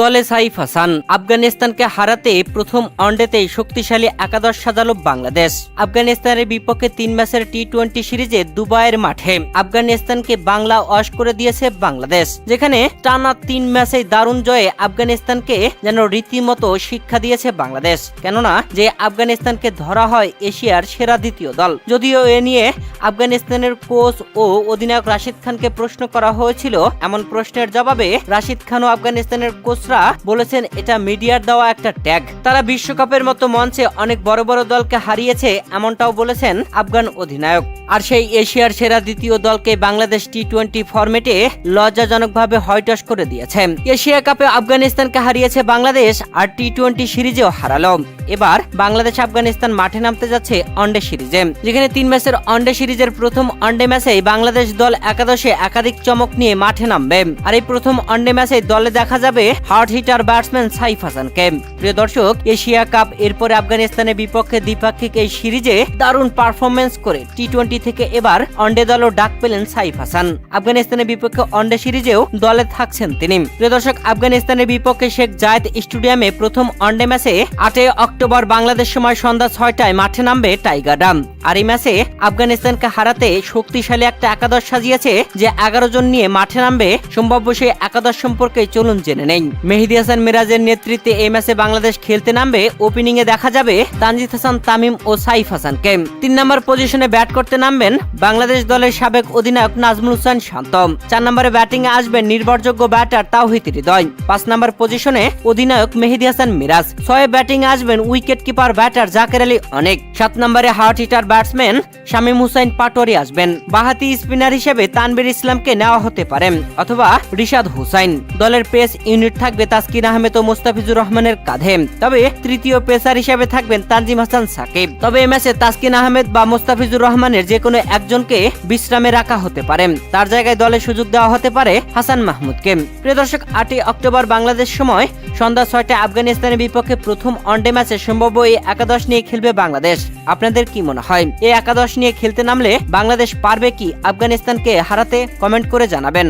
দলে সাইফ হাসান। আফগানিস্তানকে হারাতে প্রথম ওয়ানডেতেই শক্তিশালী একাদশ সাজালো বাংলাদেশ। আফগানিস্তানের বিপক্ষে তিন ম্যাচের টি টোয়েন্টি সিরিজে দুবাইয়ের মাঠে আফগানিস্তানকে বাংলা ওয়াশ করে দিয়েছে বাংলাদেশ, যেখানে টানা তিন ম্যাচে দারুণ জয়ে আফগানিস্তানকে যেন রীতিমতো শিক্ষা দিয়েছে বাংলাদেশ। কেননা, যে আফগানিস্তানকে ধরা হয় এশিয়ার সেরা দ্বিতীয় দল। যদিও এ নিয়ে আফগানিস্তানের কোচ ও অধিনায়ক রাশিদ খানকে প্রশ্ন করা হয়েছিল, এমন প্রশ্নের জবাবে রাশিদ খান ও আফগানিস্তানের কোচরা বলেছেন, এটা মিডিয়ার দেওয়া একটা ট্যাগ। তারা বিশ্বকাপের মতো মঞ্চে অনেক বড় বড় দলকে হারিয়েছে, এমনটাও বলেছেন আফগান অধিনায়ক। আর সেই এশিয়ার সেরা দ্বিতীয় দলকে বাংলাদেশ টি টোয়েন্টি ফরম্যাটে লজ্জাজনকভাবে হয়টস করে দিয়েছে। এশিয়া কাপে আফগানিস্তানকে হারিয়েছে বাংলাদেশ, আর টি টোয়েন্টি সিরিজেও হারালো। এবার বাংলাদেশ আফগানিস্তান মাঠে নামতে যাচ্ছে ওয়ানডে সিরিজে। যেখানে তিন ম্যাচের ওয়ানডে সিরিজের প্রথম ওয়ানডে ম্যাচে বাংলাদেশ দল একাদশে একাধিক চমক নিয়ে মাঠে নামবে। আর এই প্রথম ওয়ানডে ম্যাচে দলে দেখা যাবে হার্ড হিটার ব্যাটসম্যান সাইফ হাসানকে। প্রিয় দর্শক, এশিয়া কাপ এরপরে আফগানিস্তানের বিপক্ষে দ্বিপাক্ষিক এই সিরিজে দারুণ পারফরমেন্স করে টি টোয়েন্টি থেকে এবার ওয়ানডে দলও ডাক পেলেন সাইফ হাসান। আফগানিস্তানের বিপক্ষে ওয়ানডে সিরিজেও দলে থাকছেন তিনি। প্রিয় দর্শক, আফগানিস্তানের বিপক্ষে শেখ জায়েদ স্টেডিয়ামে প্রথম ওয়ানডে ম্যাচে আটই অক্টোবর বাংলাদেশ সময় সন্ধ্যা ছয়টায় মাঠে নামবে টাইগার ডাম আর এই ম্যাচে আফগানিস্তানকে হারাতে শক্তিশালী একটা একাদশ সাজিয়েছে যে এগারো জন নিয়ে মাঠে নামবে। সম্ভাব্য সেই একাদশ সম্পর্কে চলুন জেনে নেই। মেহেদি হাসান মিরাজের নেতৃত্বে এই ম্যাচে বাংলাদেশ খেলতে নামবে। ওপেনিং এ দেখা যাবে তানজিদ হাসান, তামিম ও সাইফ হাসানকে। তিন নম্বর পজিশনে ব্যাট করতে নামবেন বাংলাদেশ দলের সাবেক অধিনায়ক নাজমুল হোসেন শান্ত। চার নম্বরে ব্যাটিং এ আসবেন নির্ভরযোগ্য ব্যাটার তাওহিদ হৃদয়। পাঁচ নম্বর পজিশনে অধিনায়ক মেহেদি হাসান মিরাজ। ছয় ব্যাটিং এ আসবেন wicket keeper batter Jaker Ali অনেক। সাত নম্বরে hard hitter batsman Shamim Hossain Patwary আসবেন। বাহাতি স্পিনার হিসেবে তানবির ইসলামকে নেওয়া হতে পারে, অথবা রিশাদ হুসাইন। দলের পেস ইউনিট থাকবে তাসকিন আহমেদ ও মুস্তাফিজুর রহমানের কাঁধে। তবে তৃতীয় পেসার হিসেবে থাকবেন তানজিম হাসান সাকিব। তবে এই ম্যাচে তাসকিন আহমেদ বা মুস্তাফিজুর রহমানের যে কোনো একজনকে বিশ্রামে রাখা হতে পারে। তার জায়গায় দলে সুযোগ দেওয়া হতে পারে হাসান মাহমুদকে। প্রিয় দর্শক, আটই অক্টোবর বাংলাদেশ সময়। সন্ধ্যা ছয়টায় আফগানিস্তানের বিপক্ষে প্রথম ওয়ানডে ম্যাচে সম্ভাব্য এই একাদশ নিয়ে খেলবে বাংলাদেশ। আপনাদের কি মনে হয়? এই একাদশ নিয়ে খেলতে নামলে বাংলাদেশ পারবে কি? আফগানিস্তানকে হারাতে কমেন্ট করে জানাবেন।